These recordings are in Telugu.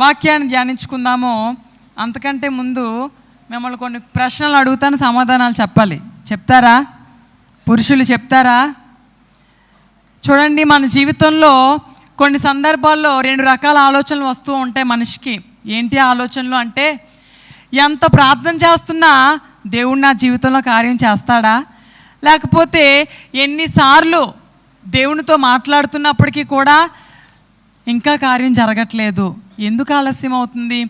వాక్యాన్ని ధ్యానించుకుందాము. అంతకంటే ముందు మిమ్మల్ని కొన్ని ప్రశ్నలు అడుగుతాను సమాధానాలు చెప్పాలి. చెప్తారా? పురుషులు చెప్తారా? చూడండి మన జీవితంలో కొన్ని సందర్భాల్లో రెండు రకాల ఆలోచనలు వస్తూ ఉంటాయి మనిషికి. ఏంటి ఆలోచనలు అంటే ఎంత ప్రార్థన చేస్తున్నా దేవుడు నా జీవితంలో కార్యం చేస్తాడా? లేకపోతే ఎన్నిసార్లు దేవునితో మాట్లాడుతున్నప్పటికీ కూడా ఇంకా కార్యం జరగట్లేదు. ఎందుకు ఆలస్యం అవుతుంది?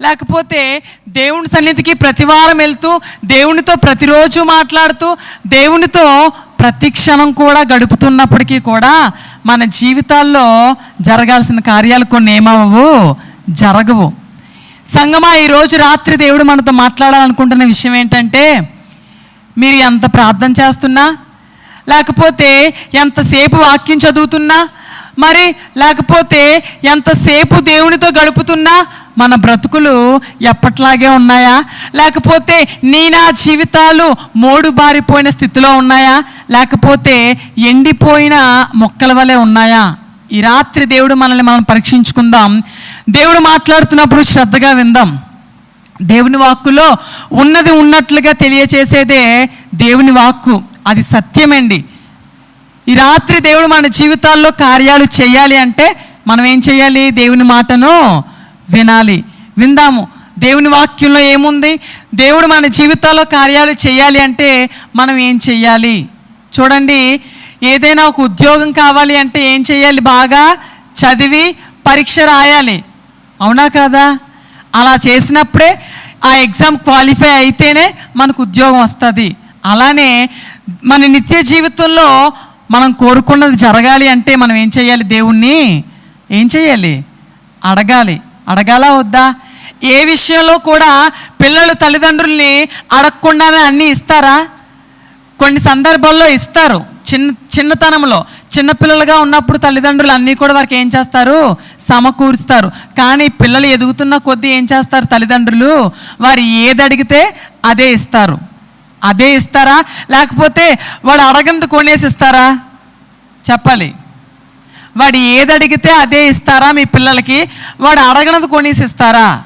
లేకపోతే దేవుని సన్నిధికి ప్రతివారం వెళ్తూ దేవునితో ప్రతిరోజు మాట్లాడుతూ దేవునితో ప్రతి క్షణం కూడా గడుపుతున్నప్పటికీ కూడా మన జీవితాల్లో జరగాల్సిన కార్యాలు కొన్ని ఏమవ్వవు? జరగవు. సంగమా ఈరోజు రాత్రి దేవుడు మనతో మాట్లాడాలనుకుంటున్న విషయం ఏంటంటే మీరు ఎంత ప్రార్థన చేస్తున్నా లేకపోతే ఎంతసేపు వాక్యం చదువుతున్నా మరి లేకపోతే ఎంతసేపు దేవునితో గడుపుతున్నా మన బ్రతుకులు ఎప్పట్లాగే ఉన్నాయా? లేకపోతే నీ నా జీవితాలు మోడు బారిపోయిన స్థితిలో ఉన్నాయా? లేకపోతే ఎండిపోయిన మొక్కల వలె ఉన్నాయా? ఈ రాత్రి దేవుడు మనల్ని మనం పరీక్షించుకుందాం. దేవుడు మాట్లాడుతున్నప్పుడు శ్రద్ధగా విందాం. దేవుని వాక్కులో ఉన్నది ఉన్నట్లుగా తెలియచేసేదే దేవుని వాక్కు. అది సత్యమండి. ఈ రాత్రి దేవుడు మన జీవితాల్లో కార్యాలు చేయాలి అంటే మనం ఏం చేయాలి? దేవుని మాటను వినాలి. విందాము. దేవుని వాక్యంలో ఏముంది? దేవుడు మన జీవితాల్లో కార్యాలు చేయాలి అంటే మనం ఏం చెయ్యాలి చూడండి ఏదైనా ఒక ఉద్యోగం కావాలి అంటే ఏం చేయాలి? బాగా చదివి పరీక్ష రాయాలి. అవునా కదా? అలా చేసినప్పుడే ఆ ఎగ్జామ్ క్వాలిఫై అయితేనే మనకు ఉద్యోగం వస్తుంది. అలానే మన నిత్య జీవితంలో మనం కోరుకున్నది జరగాలి అంటే మనం ఏం చేయాలి? దేవుణ్ణి ఏం చేయాలి? అడగాలి. అడగాలా వద్దా? ఏ విషయంలో కూడా పిల్లలు తల్లిదండ్రుల్ని అడగకుండానే అన్నీ ఇస్తారా? కొన్ని సందర్భాల్లో ఇస్తారు. చిన్న చిన్నతనంలో చిన్నపిల్లలుగా ఉన్నప్పుడు తల్లిదండ్రులు అన్నీ కూడా వారికి ఏం చేస్తారు? సమకూరుస్తారు. కానీ పిల్లలు ఎదుగుతున్న కొద్దీ ఏం చేస్తారు తల్లిదండ్రులు? వారు ఏది అడిగితే అదే ఇస్తారు. అదే ఇస్తారా? లేకపోతే వాడు అడగంత కొనేసి ఇస్తారా? చెప్పాలి. వాడు ఏది అడిగితే అదే ఇస్తారా మీ పిల్లలకి? వాడు అడగనది కొనేసి ఇస్తారా?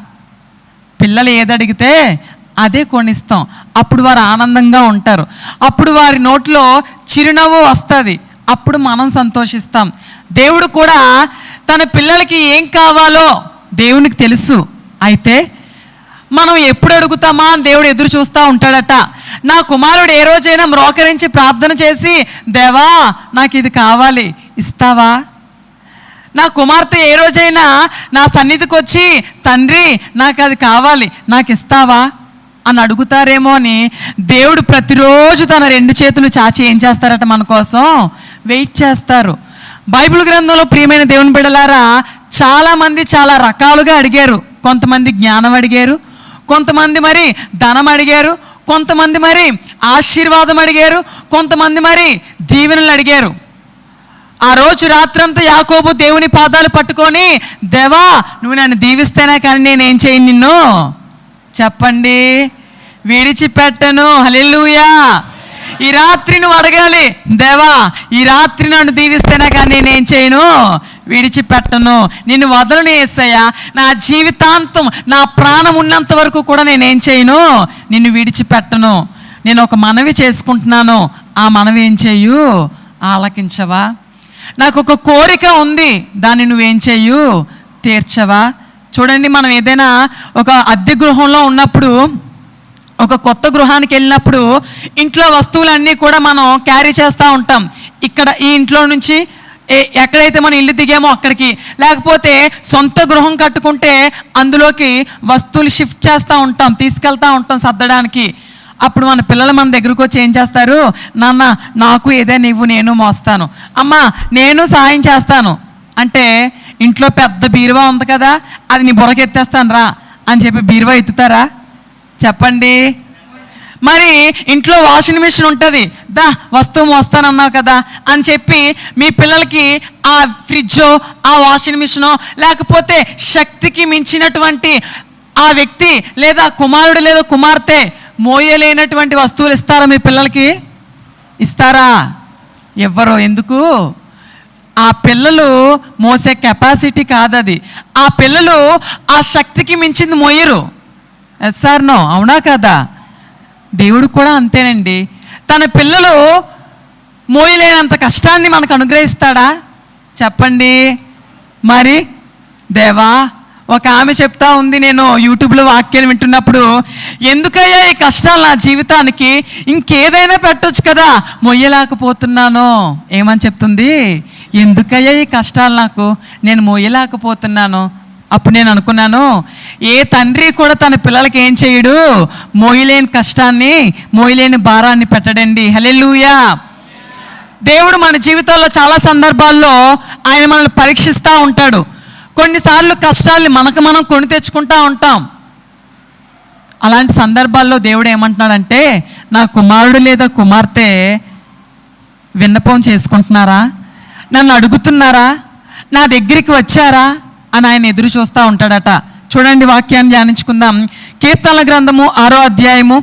పిల్లలు ఏది అడిగితే అదే కొనిస్తాం. అప్పుడు వారు ఆనందంగా ఉంటారు. అప్పుడు వారి నోట్లో చిరునవ్వు వస్తుంది. అప్పుడు మనం సంతోషిస్తాం. దేవుడు కూడా తన పిల్లలకి ఏం కావాలో దేవునికి తెలుసు. అయితే మనం ఎప్పుడు అడుగుతామా అని దేవుడు ఎదురు చూస్తూ ఉంటాడట. నా కుమారుడు ఏ రోజైనా మ్రోకరించి ప్రార్థన చేసి దేవా నాకు ఇది కావాలి ఇస్తావా? నా కుమార్తె ఏ రోజైనా నా సన్నిధికి వచ్చి తండ్రి నాకు అది కావాలి నాకు ఇస్తావా? అని అడుగుతారేమో అని దేవుడు ప్రతిరోజు తన రెండు చేతులు చాచి ఏం చేస్తారట మన కోసం? వెయిట్ చేస్తారు. బైబిల్ గ్రంథంలో ప్రియమైన దేవుని బిడలారా చాలామంది చాలా రకాలుగా అడిగారు. కొంతమంది జ్ఞానం అడిగారు కొంతమంది మరి ధనం అడిగారు కొంతమంది మరి ఆశీర్వాదం అడిగారు కొంతమంది మరి దీవెనలు అడిగారు. ఆ రోజు రాత్రంతా యాకోబు దేవుని పాదాలు పట్టుకొని దేవా నువ్వు నన్ను దీవిస్తేనే కానీ నేనేం చేయను నిన్ను? చెప్పండి. విడిచిపెట్టను. హలెల్లుయా. ఈ రాత్రి నువ్వు అడగాలి దేవా ఈ రాత్రి నన్ను దీవిస్తేనే కానీ నేనేం చేయను? విడిచిపెట్టను. నిన్ను వదలను ఏసయ్యా. నా జీవితాంతం నా ప్రాణం ఉన్నంత వరకు కూడా నేనేం చేయను. నిన్ను విడిచిపెట్టను. నేను ఒక మనవి చేసుకుంటున్నాను. ఆ మనవి ఏం చేయు? ఆలకించవా? నాకు ఒక కోరిక ఉంది. దాన్ని నువ్వేం చేయు? తీర్చవా? చూడండి మనం ఏదైనా ఒక అద్దె గృహంలో ఉన్నప్పుడు ఒక కొత్త గృహానికి వెళ్ళినప్పుడు ఇంట్లో వస్తువులన్నీ కూడా మనం క్యారీ చేస్తూ ఉంటాం. ఇక్కడ ఈ ఇంట్లో నుంచి ఎక్కడైతే మనం ఇల్లు దిగామో అక్కడికి లేకపోతే సొంత గృహం కట్టుకుంటే అందులోకి వస్తువులు షిఫ్ట్ చేస్తూ ఉంటాం తీసుకెళ్తా ఉంటాం సర్దడానికి. అప్పుడు మన పిల్లలు మన దగ్గరకు వచ్చి ఏం చేస్తారు? నాన్న నాకు ఏదైనా నువ్వు నేను మోస్తాను. అమ్మ నేను సహాయం చేస్తాను. అంటే ఇంట్లో పెద్ద బీరువా ఉంది కదా అది నీ బుర్రకెత్తేస్తాను రా. అని చెప్పి బీరువా ఎత్తుతారా? చెప్పండి. మరి ఇంట్లో వాషింగ్ మిషన్ ఉంటుంది. దా వస్తువు వస్తానన్నావు కదా అని చెప్పి మీ పిల్లలకి ఆ ఫ్రిడ్జో ఆ వాషింగ్ మిషనో లేకపోతే శక్తికి మించినటువంటి ఆ వ్యక్తి లేదా కుమారుడు లేదా కుమార్తె మోయలేనటువంటి వస్తువులు ఇస్తారా మీ పిల్లలకి? ఇస్తారా? ఎవ్వరు ఎందుకు? ఆ పిల్లలు మోసే కెపాసిటీ కాదది. ఆ పిల్లలు ఆ శక్తికి మించింది మోయరు. సార్ నో అవునా కదా? దేవుడు కూడా అంతేనండి. తన పిల్లలు మోయలేనంత కష్టాన్ని మనకు అనుగ్రహిస్తాడా? చెప్పండి. మరి దేవా ఒక ఆమె చెప్తా ఉంది నేను యూట్యూబ్లో వాక్యాలు వింటున్నప్పుడు ఎందుకయ్యా ఈ కష్టాలు నా జీవితానికి? ఇంకేదైనా పెట్టొచ్చు కదా మొయ్యలేకపోతున్నాను ఏమని చెప్తుంది? ఎందుకయ్యా ఈ కష్టాలు నాకు? నేను మొయ్యలేకపోతున్నాను అప్పుడు నేను అనుకున్నాను ఏ తండ్రి కూడా తన పిల్లలకి ఏం చేయడు? మోయలేని కష్టాన్ని మోయలేని భారాన్ని పెట్టడండి. హలెలుయా దేవుడు మన జీవితంలో చాలా సందర్భాల్లో ఆయన మనల్ని పరీక్షిస్తూ ఉంటాడు. కొన్నిసార్లు కష్టాల్ని మనకు మనం కొని తెచ్చుకుంటా ఉంటాం. అలాంటి సందర్భాల్లో దేవుడు ఏమంటున్నాడంటే నా కుమారుడు లేదా కుమార్తె విన్నపం చేసుకుంటున్నారా? నన్ను అడుగుతున్నారా? నా దగ్గరికి వచ్చారా? అని ఆయన ఎదురు చూస్తూ ఉంటాడట. చూడండి వాక్యాన్ని ధ్యానించుకుందాం. కీర్తనల గ్రంథము ఆరో అధ్యాయము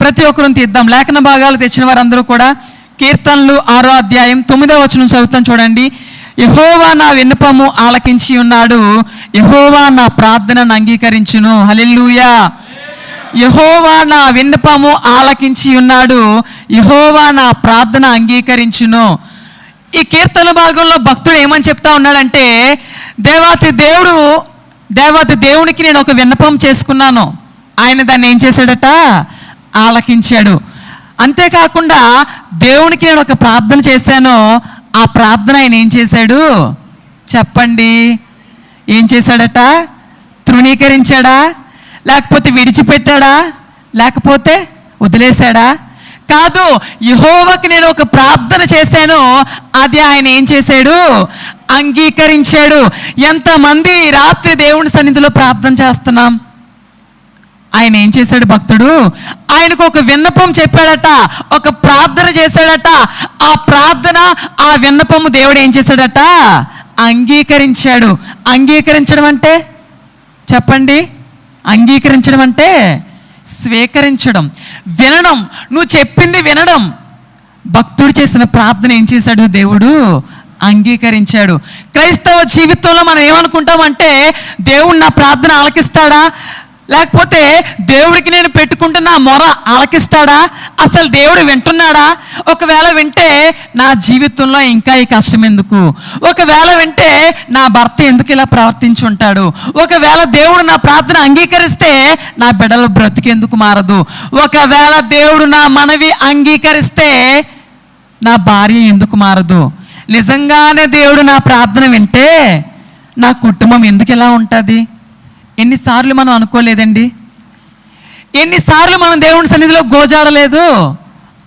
ప్రతి ఒక్కరిని తీద్దాం. లేఖన భాగాలు తెచ్చిన వారందరూ కూడా కీర్తనలు ఆరో అధ్యాయం తొమ్మిదో వచనం చదువుతాం చూడండి. యహోవా నా విన్నపము ఆలకించి ఉన్నాడు. యహోవా నా ప్రార్థనను అంగీకరించును. హలెల్లుయా. యహోవా నా విన్నపము ఆలకించి ఉన్నాడు. యహోవా నా ప్రార్థన అంగీకరించును. ఈ కీర్తన భాగంలో భక్తుడు ఏమని చెప్తా ఉన్నాడంటే దేవాతి దేవుడు దేవాతి దేవునికి నేను ఒక విన్నపం చేసుకున్నాను. ఆయన దాన్ని ఏం చేశాడట? ఆలకించాడు. అంతేకాకుండా దేవునికి నేను ఒక ప్రార్థన చేశాను. ఆ ప్రార్థన ఆయన ఏం చేశాడు? చెప్పండి. ఏం చేశాడట? తృణీకరించాడా? లేకపోతే విడిచిపెట్టాడా? లేకపోతే వదిలేశాడా? కాదు యహోవకి నేను ఒక ప్రార్థన చేశాను. అది ఆయన ఏం చేశాడు? అంగీకరించాడు. ఎంతమంది రాత్రి దేవుని సన్నిధిలో ప్రార్థన చేస్తున్నాం? ఆయన ఏం చేశాడు భక్తుడు? ఆయనకు ఒక విన్నపం చెప్పాడట ఒక ప్రార్థన చేశాడట. ఆ ప్రార్థన ఆ విన్నపము దేవుడు ఏం చేశాడట? అంగీకరించాడు. అంగీకరించడం అంటే? చెప్పండి. అంగీకరించడం అంటే స్వీకరించడం. వినడం. నువ్వు చెప్పింది వినడం. భక్తుడు చేసిన ప్రార్థన ఏం చేశాడు? దేవుడు అంగీకరించాడు. క్రైస్తవ జీవితంలో మనం ఏమనుకుంటామంటే దేవుడు నా ప్రార్థన ఆలకిస్తాడా? లేకపోతే దేవుడికి నేను పెట్టుకుంటున్న మొర ఆలకిస్తాడా? అసలు దేవుడు వింటున్నాడా? ఒకవేళ వింటే నా జీవితంలో ఇంకా ఈ కష్టం ఎందుకు? ఒకవేళ వింటే నా భర్త ఎందుకు ఇలా ప్రవర్తించుంటాడు ఒకవేళ దేవుడు నా ప్రార్థన అంగీకరిస్తే నా బిడ్డల బ్రతికెందుకు మారదు? ఒకవేళ దేవుడు నా మనవి అంగీకరిస్తే నా భార్య ఎందుకు మారదు? నిజంగానే దేవుడు నా ప్రార్థన వింటే నా కుటుంబం ఎందుకు ఎలా ఉంటుంది? ఎన్నిసార్లు మనం అనుకోలేదండి? ఎన్నిసార్లు మనం దేవుని సన్నిధిలో గోజాడలేదు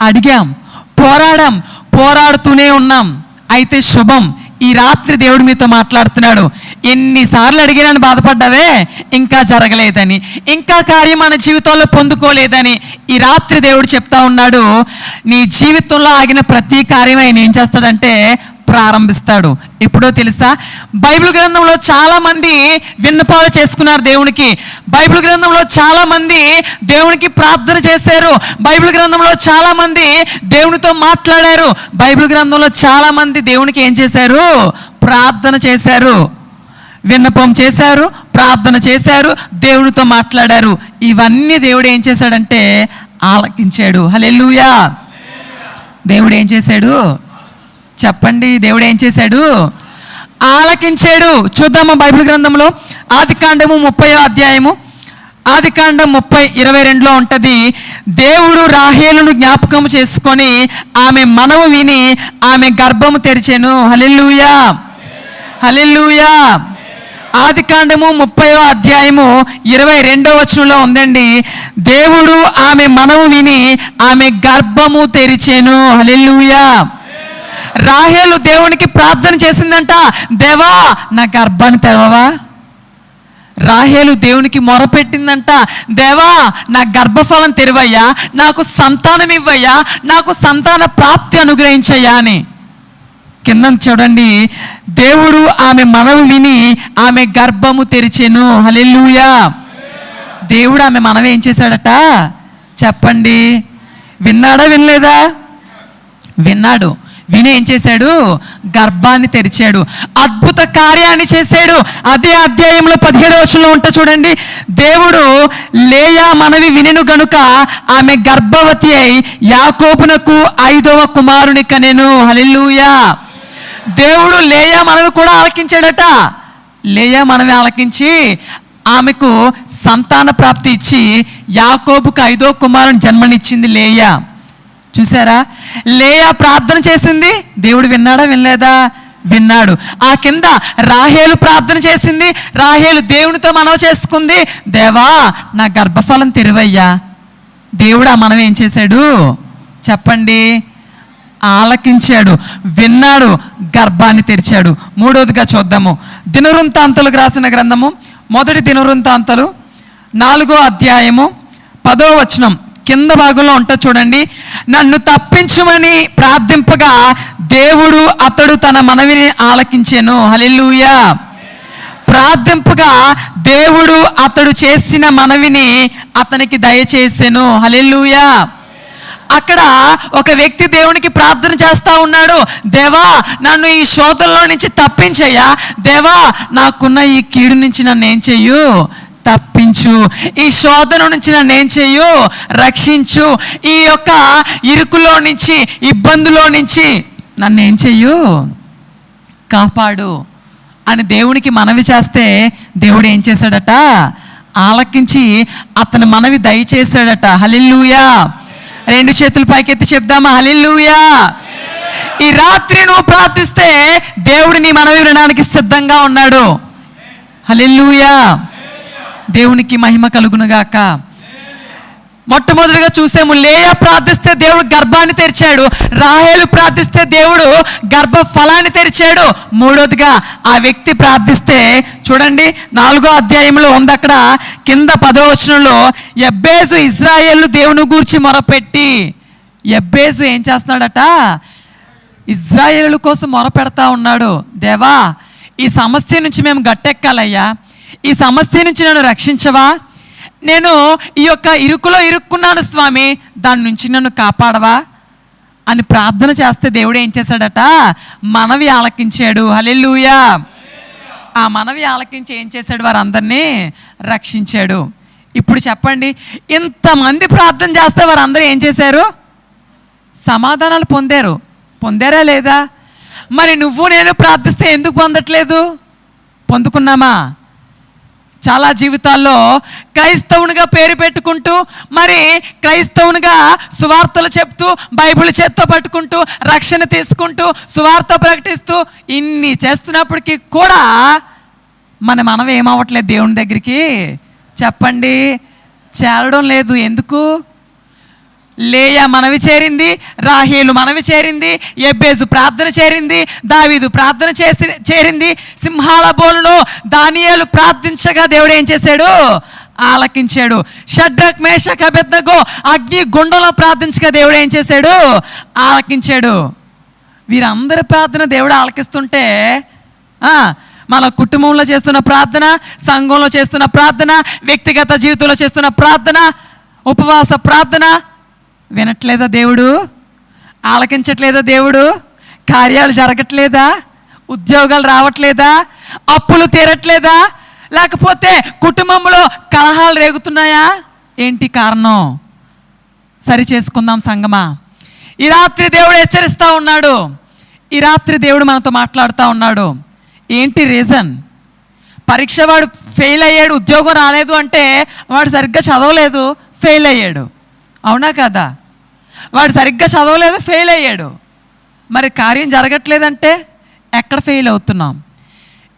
అడిగాం పోరాడాం పోరాడుతూనే ఉన్నాం. అయితే శుభం ఈ రాత్రి దేవుడు మీతో మాట్లాడుతున్నాడు. ఎన్నిసార్లు అడిగినాను బాధపడ్డావే? ఇంకా జరగలేదని ఇంకా కార్యం మన జీవితంలో పొందుకోలేదని ఈ రాత్రి దేవుడు చెప్తా ఉన్నాడు. నీ జీవితంలో ఆగిన ప్రతి కార్యం ఆయన ఏం చేస్తాడంటే ప్రారంభిస్తాడు. ఎప్పుడో తెలుసా? బైబిల్ గ్రంథంలో చాలా మంది విన్నపాలు చేసుకున్నారు దేవునికి. బైబిల్ గ్రంథంలో చాలా మంది దేవునికి ప్రార్థన చేశారు. బైబిల్ గ్రంథంలో చాలా మంది దేవునితో మాట్లాడారు. బైబిల్ గ్రంథంలో చాలా మంది దేవునికి ఏం చేశారు? ప్రార్థన చేశారు. విన్నపం చేశారు ప్రార్థన చేశారు దేవునితో మాట్లాడారు. ఇవన్నీ దేవుడు ఏం చేశాడంటే ఆలకించాడు. హలెలుయా దేవుడు ఏం చేశాడు? చెప్పండి దేవుడు ఏం చేశాడు? ఆలకించాడు. చూద్దామా బైబిల్ గ్రంథంలో. ఆది కాండము ముప్పై అధ్యాయము. ఆది కాండం ముప్పై ఇరవై రెండులో ఉంటుంది దేవుడు రాహేలును జ్ఞాపకం చేసుకొని ఆమె మనవు విని ఆమె గర్భము తెరిచెను. హలిల్లుయా. హలిల్లుయా. ఆది కాండము ముప్పై అధ్యాయము ఇరవై రెండవ వచనంలో ఉందండి దేవుడు ఆమె మనవు విని ఆమె గర్భము తెరిచెను. హలిల్లుయా. రాహేలు దేవునికి ప్రార్థన చేసిందంట దేవా నా గర్భాన్ని తెరవవా? రాహేలు దేవునికి మొరపెట్టిందంట దేవా నా గర్భఫలం తెరివయ్యా నాకు సంతానం ఇవ్వయ్యా నాకు సంతాన ప్రాప్తి అనుగ్రహించయ్యా అని. కింద చూడండి దేవుడు ఆమె మనవి విని ఆమె గర్భము తెరిచెను. హలెల్లుయా. దేవుడు ఆమె మనవి ఏం చేశాడట? చెప్పండి. విన్నాడా వినలేదా? విన్నాడు. విని ఏం చేశాడు? గర్భాన్ని తెరిచాడు. అద్భుత కార్యాన్ని చేశాడు. అదే అధ్యాయంలో పదిహేడు వచనంలో ఉంటే చూడండి. దేవుడు లేయా మనవి వినెను గనుక ఆమె గర్భవతి అయి యాకోపునకు ఐదవ కుమారుని కనెను. హల్లెలూయా. దేవుడు లేయా మనవి కూడా ఆలకించాడట. లేయా మనవి ఆలకించి ఆమెకు సంతాన ప్రాప్తి ఇచ్చి యాకోబుకు ఐదో కుమారుని జన్మనిచ్చింది లేయా. చూసారా? లేయా ప్రార్థన చేసింది? దేవుడు విన్నాడా వినలేదా? విన్నాడు. ఆ కింద రాహేలు ప్రార్థన చేసింది. రాహేలు దేవునితో మనవ చేసుకుంది. దేవా నా గర్భఫలం తెరువయ్యా. దేవుడు ఆ మనం ఏం చేశాడు? చెప్పండి. ఆలకించాడు. విన్నాడు. గర్భాన్ని తెరిచాడు. మూడోదిగా చూద్దాము. దినవృంతాంతలకు రాసిన గ్రంథము. మొదటి దినవృంతాంతలు నాలుగో అధ్యాయము. పదో వచనం. కింద భాగంలో ఉంటుంది చూడండి. నన్ను తప్పించమని ప్రార్థింపగా దేవుడు అతడు తన మనవిని ఆలకించాను. హల్లెలూయా. ప్రార్థింపగా దేవుడు అతడు చేసిన మనవిని అతనికి దయచేసాను. హల్లెలూయా. అక్కడ ఒక వ్యక్తి దేవునికి ప్రార్థన చేస్తా ఉన్నాడు. దేవా నన్ను ఈ శోధంలో నుంచి తప్పించయ్యా. దేవా నాకున్న ఈ కీడు నుంచి నన్ను ఏం చెయ్యు? తప్పించు. ఈ శోధన నుంచి నన్ను ఏం చెయ్యు రక్షించు. ఈ యొక్క ఇరుకులో నుంచి ఇబ్బందులో నుంచి నన్ను ఏం చెయ్యు కాపాడు. అని దేవునికి మనవి చేస్తే దేవుడు ఏం చేశాడట? ఆలకించి అతని మనవి దయచేశాడట. హలిల్లుయా. రెండు చేతులు పైకెత్తి చెప్దామా? హలిల్లుయా. ఈ రాత్రి నువ్వు ప్రార్థిస్తే దేవుడు నీ మనవి వినడానికి సిద్ధంగా ఉన్నాడు. హలిల్లుయా. దేవునికి మహిమ కలుగునుగాక మొట్టమొదటిగా చూసాము లేయా ప్రార్థిస్తే దేవుడు గర్భాన్ని తెరిచాడు రాహేలు ప్రార్థిస్తే దేవుడు గర్భ ఫలాన్ని తెరిచాడు. మూడోదిగా ఆ వ్యక్తి ప్రార్థిస్తే చూడండి నాలుగో అధ్యాయంలో ఉంది అక్కడ కింద పదో వచనంలో ఎబ్బేజు ఇజ్రాయేల్ దేవుని గూర్చి మొరపెట్టి ఎబ్బేజు ఏం చేస్తున్నాడట? ఇజ్రాయేలు కోసం మొరపెడతా ఉన్నాడు. దేవా ఈ సమస్య నుంచి మేము గట్టెక్కాలయ్యా. ఈ సమస్య నుంచి నన్ను రక్షించవా? నేను ఈ యొక్క ఇరుకులో ఇరుక్కున్నాను స్వామి దాని నుంచి నన్ను కాపాడవా? అని ప్రార్థన చేస్తే దేవుడు ఏం చేశాడట? మనవి ఆలకించాడు. హలెల్లుయా. ఆ మనవి ఆలకించి ఏం చేశాడు? వారందరినీ రక్షించాడు. ఇప్పుడు చెప్పండి ఇంతమంది ప్రార్థన చేస్తే వారందరూ ఏం చేశారు? సమాధానాలు పొందారు. పొందారా లేదా? మరి నువ్వు నేను ప్రార్థిస్తే ఎందుకు పొందట్లేదు? పొందుకున్నామా? చాలా జీవితాల్లో క్రైస్తవునిగా పేరు పెట్టుకుంటూ మరి క్రైస్తవునిగా సువార్తలు చెప్తూ బైబిల్ చేత్తో పట్టుకుంటూ రక్షణ తీసుకుంటూ సువార్త ప్రకటిస్తూ ఇన్ని చేస్తున్నప్పటికీ కూడా మన మనం ఏమవ్వట్లేదు దేవుని దగ్గరికి. చెప్పండి. చేరడం లేదు. ఎందుకు? లేయా మనవి చేరింది రాహేలు మనవి చేరింది ఎబ్బేజు ప్రార్థన చేరింది దావీదు ప్రార్థన చేసి చేరింది సింహాల బోలులో దానియాలు ప్రార్థించగా దేవుడు ఏం చేశాడు? ఆలకించాడు. షడ్రక్ మేషక్ అబెద్నగో అగ్ని గుండంలో ప్రార్థించగా దేవుడు ఏం చేశాడు? ఆలకించాడు. వీరందరి ప్రార్థన దేవుడు ఆలకిస్తుంటే మన కుటుంబంలో చేస్తున్న ప్రార్థన సంఘంలో చేస్తున్న ప్రార్థన వ్యక్తిగత జీవితంలో చేస్తున్న ప్రార్థన ఉపవాస ప్రార్థన వినట్లేదా దేవుడు? ఆలకించట్లేదా దేవుడు? కార్యాలు జరగట్లేదా? ఉద్యోగాలు రావట్లేదా? అప్పులు తీరట్లేదా? లేకపోతే కుటుంబంలో కలహాలు రేగుతున్నాయా? ఏంటి కారణం? సరి చేసుకుందాం సంగమా. ఈ రాత్రి దేవుడు హెచ్చరిస్తూ ఉన్నాడు. ఈ రాత్రి దేవుడు మనతో మాట్లాడుతూ ఉన్నాడు. ఏంటి రీజన్? పరీక్ష వాడు ఫెయిల్ అయ్యాడు ఉద్యోగం రాలేదు అంటే వాడు సరిగ్గా చదవలేదు ఫెయిల్ అయ్యాడు. అవునా కదా? వాడు సరిగ్గా చదవలేదు ఫెయిల్ అయ్యాడు. మరి కార్యం జరగట్లేదంటే ఎక్కడ ఫెయిల్ అవుతున్నాం?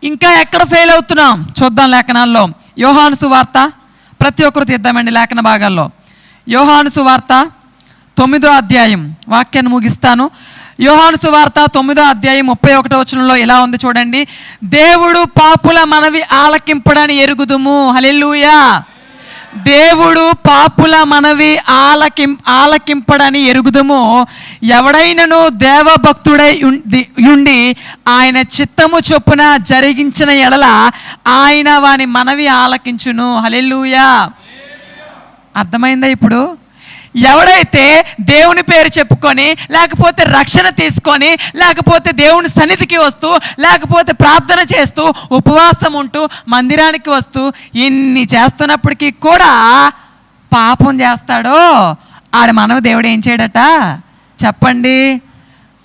ఇంకా ఎక్కడ ఫెయిల్ అవుతున్నాం? చూద్దాం లేఖనాల్లో. యోహాను సువార్త ప్రతి ఒక్కరు తీద్దామండి లేఖన భాగాల్లో. యోహాను సువార్త తొమ్మిదో అధ్యాయం. వాక్యాన్ని ముగిస్తాను. యోహాను సువార్త తొమ్మిదో అధ్యాయం ముప్పై ఒకటో వచనంలో ఎలా ఉంది చూడండి. దేవుడు పాపుల మనవి ఆలకింపుడని ఎరుగుదుము. హలెల్లుయా! దేవుడు పాపుల మనవి ఆలకిం ఆలకింపడని ఎరుగుదము ఎవడైనను దేవభక్తుడై ఉండి- ఆయన చిత్తము చొప్పున జరిగించిన ఎడల ఆయన వాని మనవి ఆలకించును. హలెల్లుయా. అర్థమైందా ఇప్పుడు? ఎవడైతే దేవుని పేరు చెప్పుకొని లేకపోతే రక్షణ తీసుకొని లేకపోతే దేవుని సన్నిధికి వస్తూ లేకపోతే ప్రార్థన చేస్తూ ఉపవాసం ఉంటూ మందిరానికి వస్తూ ఇన్ని చేస్తున్నప్పటికీ కూడా పాపం చేస్తాడో? ఆడ మనవ దేవుడు ఏం చేయడట? చెప్పండి.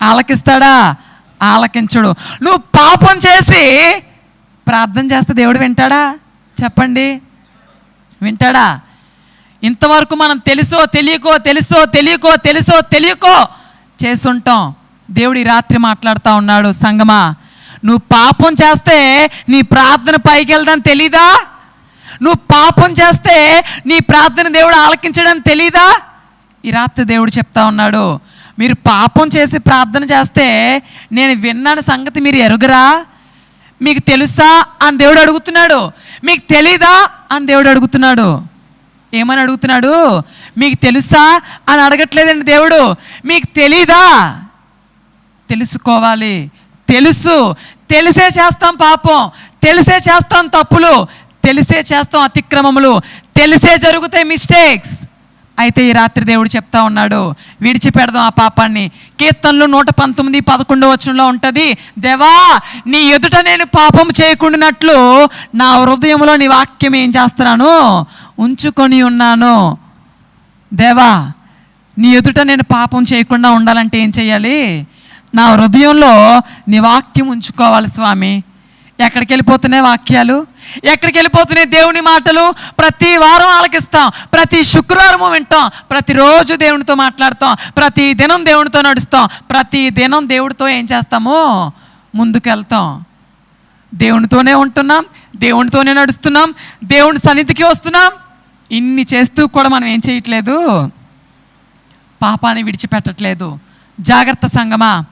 ఆలకిస్తాడా? ఆలకించడు. నువ్వు పాపం చేసి ప్రార్థన చేస్తే దేవుడు వింటాడా? చెప్పండి. వింటాడా? ఇంతవరకు మనం తెలుసో తెలియకో తెలుసో తెలియకో తెలుసో తెలియకో చేసుంటాం దేవుడు ఈ రాత్రి మాట్లాడుతూ ఉన్నాడు సంగమా నువ్వు పాపం చేస్తే నీ ప్రార్థన పైకి వెళ్దాం తెలీదా? నువ్వు పాపం చేస్తే నీ ప్రార్థన దేవుడు ఆలకించడం తెలీదా? ఈ రాత్రి దేవుడు చెప్తా ఉన్నాడు మీరు పాపం చేసి ప్రార్థన చేస్తే నేను విన్నాను సంగతి మీరు ఎరుగరా? మీకు తెలుసా అని దేవుడు అడుగుతున్నాడు. మీకు తెలీదా అని దేవుడు అడుగుతున్నాడు. ఏమని అడుగుతున్నాడు? మీకు తెలుసా అని అడగట్లేదండి దేవుడు. మీకు తెలీదా? తెలుసుకోవాలి. తెలుసు. తెలిసే చేస్తాం పాపం. తెలిసే చేస్తాం తప్పులు. తెలిసే చేస్తాం అతిక్రమములు. తెలిసే జరుగుతాయి మిస్టేక్స్ అయితే ఈ రాత్రి దేవుడు చెప్తా ఉన్నాడు. విడిచిపెడదాం ఆ పాపాన్ని. కీర్తనలు నూట పంతొమ్మిది పదకొండో వచనంలో ఉంటుంది. దేవా నీ ఎదుట నేను పాపం చేయకుండానట్లు నా హృదయంలో నీ వాక్యం ఏం చేస్తున్నాను? ఉంచుకొని ఉన్నాను. దేవా నీ ఎదుట నేను పాపం చేయకుండా ఉండాలంటే ఏం చేయాలి నా హృదయంలో నీ వాక్యం ఉంచుకోవాలి స్వామి. ఎక్కడికి వెళ్ళిపోతున్నాయి వాక్యాలు? ఎక్కడికి వెళ్ళిపోతున్నాయి దేవుని మాటలు? ప్రతి వారం ఆలకిస్తాం. ప్రతి శుక్రవారము వింటాం. ప్రతిరోజు దేవునితో మాట్లాడతాం. ప్రతి దినం దేవునితో నడుస్తాం. ప్రతి దినం దేవుడితో ఏం చేస్తాము? ముందుకెళ్తాం. దేవునితోనే ఉంటున్నాం. దేవునితోనే నడుస్తున్నాం. దేవుని సన్నిధికి వస్తున్నాం. ఇన్ని చేస్తూ కూడా మనం ఏం చేయట్లేదు? పాపాన్ని విడిచిపెట్టట్లేదు. జాగ్రత్త సంగమా.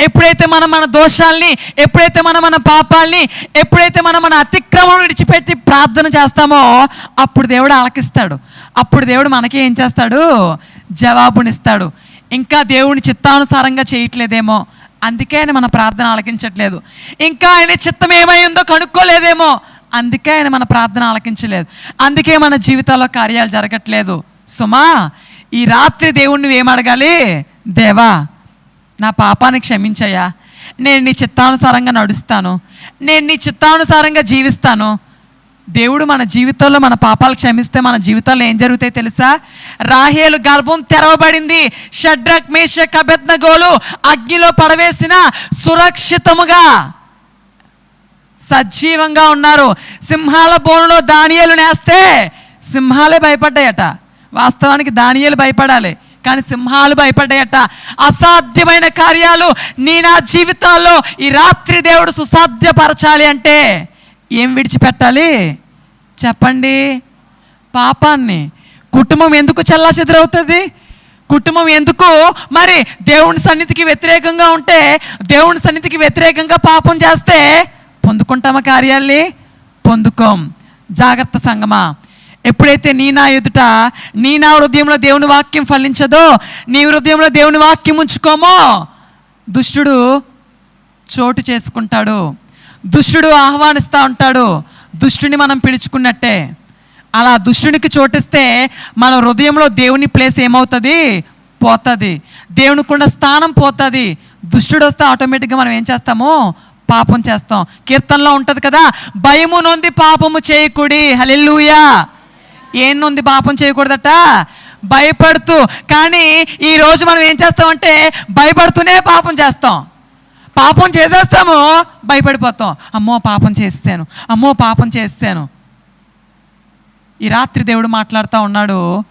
ఎప్పుడైతే మనం మన దోషాల్ని ఎప్పుడైతే మనం మన పాపాల్ని ఎప్పుడైతే మనం మన అతిక్రమం విడిచిపెట్టి ప్రార్థన చేస్తామో అప్పుడు దేవుడు ఆలకిస్తాడు. అప్పుడు దేవుడు మనకి ఏం చేస్తాడు? జవాబునిస్తాడు. ఇంకా దేవుని చిత్తానుసారంగా చేయట్లేదేమో. అందుకే ఆయన మన ప్రార్థన ఆలకించట్లేదు. ఇంకా ఆయన చిత్తం ఏమై ఉందో కనుక్కోలేదేమో. అందుకే ఆయన మన ప్రార్థన ఆలకించలేదు. అందుకే మన జీవితాల్లో కార్యాలు జరగట్లేదు. సుమా ఈ రాత్రి దేవుణ్ణి ఏమడగాలి దేవా నా పాపాన్ని క్షమించయ్యా. నేను నీ చిత్తానుసారంగా నడుస్తాను. నేను నీ చిత్తానుసారంగా జీవిస్తాను. దేవుడు మన జీవితంలో మన పాపాలు క్షమిస్తే మన జీవితాల్లో ఏం జరుగుతాయి తెలుసా? రాహేలు గర్భం తెరవబడింది. షడ్రక్ మేష కబెత్నగోలు అగ్నిలో పడవేసిన సురక్షితముగా. సజీవంగా ఉన్నారు. సింహాల బోనులో దానియలు నేస్తే సింహాలే భయపడ్డాయట. వాస్తవానికి దానియలు భయపడాలి. కానీ సింహాలు భయపడ్డాయట. అసాధ్యమైన కార్యాలు నీ నా జీవితాల్లో ఈ రాత్రి దేవుడు సుసాధ్యపరచాలి అంటే ఏం విడిచిపెట్టాలి? చెప్పండి. పాపాన్ని. కుటుంబం ఎందుకు చల్లా చెదరవుతుంది కుటుంబం ఎందుకు? మరి దేవుని సన్నిధికి వ్యతిరేకంగా ఉంటే దేవుని సన్నిధికి వ్యతిరేకంగా పాపం చేస్తే పొందుకుంటామా కార్యాల్ని? పొందుకోం. జాగ్రత్త సంగమా. ఎప్పుడైతే నీ నా ఎదుట నీ నా హృదయంలో దేవుని వాక్యం ఫలించదో నీ హృదయంలో దేవుని వాక్యం ఉంచుకోమో? దుష్టుడు చోటు చేసుకుంటాడు. దుష్టుడు ఆహ్వానిస్తూ ఉంటాడు. దుష్టుని మనం పిలుచుకున్నట్టే. అలా దుష్టునికి చోటిస్తే మన హృదయంలో దేవుని ప్లేస్ ఏమవుతుంది? పోతుంది. దేవునికున్న స్థానం పోతుంది. దుష్టుడు వస్తే ఆటోమేటిక్గా మనం ఏం చేస్తాము? పాపం చేస్తాం. కీర్తనలో ఉంటుంది కదా భయము నొంది పాపము చేయకుడి. హలెల్లుయా. ఏం నొంది పాపం చేయకూడదట? భయపడుతూ. కానీ ఈరోజు మనం ఏం చేస్తామంటే భయపడుతూనే పాపం చేస్తాం. పాపం చేసేస్తాము భయపడిపోతాం. అమ్మో పాపం చేసేసాను. అమ్మో పాపం చేసేసాను. ఈ రాత్రి దేవుడు మాట్లాడుతూ ఉన్నాడు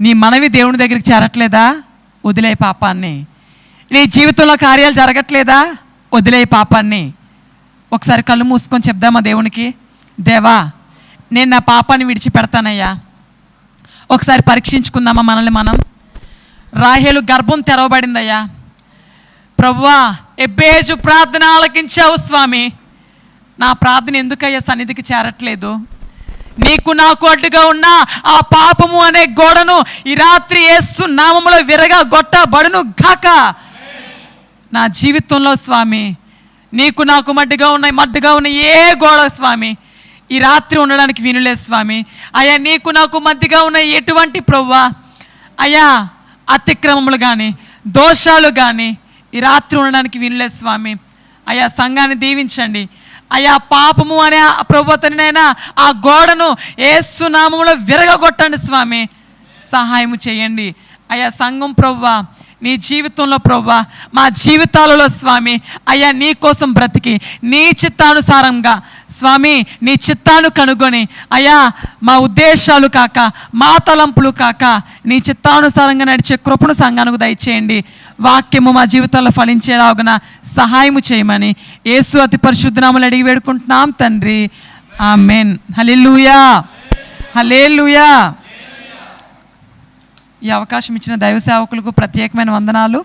నీ మనవి దేవుని దగ్గరికి చేరట్లేదా? వదిలే పాపాన్ని. నీ జీవితంలో కార్యాలు జరగట్లేదా? వదిలే పాపాన్ని. ఒకసారి కళ్ళు మూసుకొని చెప్దామా దేవునికి? దేవా నేను నా పాపాన్ని విడిచిపెడతానయ్యా. ఒకసారి పరీక్షించుకుందామా మనల్ని మనం? రాహేలు గర్భం తెరవబడిందయ్యా. ప్రభువా ఎబ్బేజు ప్రార్థన ఆలకించావు స్వామి. నా ప్రార్థన ఎందుకయ్యా సన్నిధికి చేరట్లేదు? నీకు నాకు అడ్డుగా ఉన్న ఆ పాపము అనే గోడను ఈ రాత్రి ఏసు నామములో విరగా గొట్టబడును గాక. నా జీవితంలో స్వామి నీకు నాకు మడ్డుగా ఉన్నాయి మడ్డుగా ఉన్న ఏ గోడ స్వామి ఈ రాత్రి ఉండడానికి వినులేదు స్వామి. అయ్యా నీకు నాకు మధ్యగా ఉన్న ఎటువంటి ప్రవ్వా? అయ్యా అతిక్రమములు కానీ దోషాలు కానీ ఈ రాత్రి ఉండడానికి వీలులేదు స్వామి. అయ్యా సంఘాన్ని దీవించండి. అయ్యా పాపము అనే ఆ ప్రభుత్వనైనా ఆ గోడను ఏసునామంలో విరగగొట్టండి స్వామి. సహాయం చేయండి. అయ్యా సంఘం ప్రవ్వా నీ జీవితంలో ప్రవ్వా మా జీవితాలలో స్వామి అయ్యా నీ కోసం బ్రతికి నీ చిత్తానుసారంగా స్వామి నీ చిత్తాను కనుగొని అయ్యా మా ఉద్దేశాలు కాక మా తలంపులు కాక నీ చిత్తానుసారంగా నడిచే కృపను సంఘానికి దయచేయండి. వాక్యము మా జీవితాల్లో ఫలించేలాగున సహాయము చేయమని యేసు అతి పరిశుద్ధనామలు అడిగి వేడుకుంటున్నాం తండ్రి. ఆమెన్. హలే లూయా ఈ అవకాశం ఇచ్చిన దైవ సేవకులకు ప్రత్యేకమైన వందనాలు.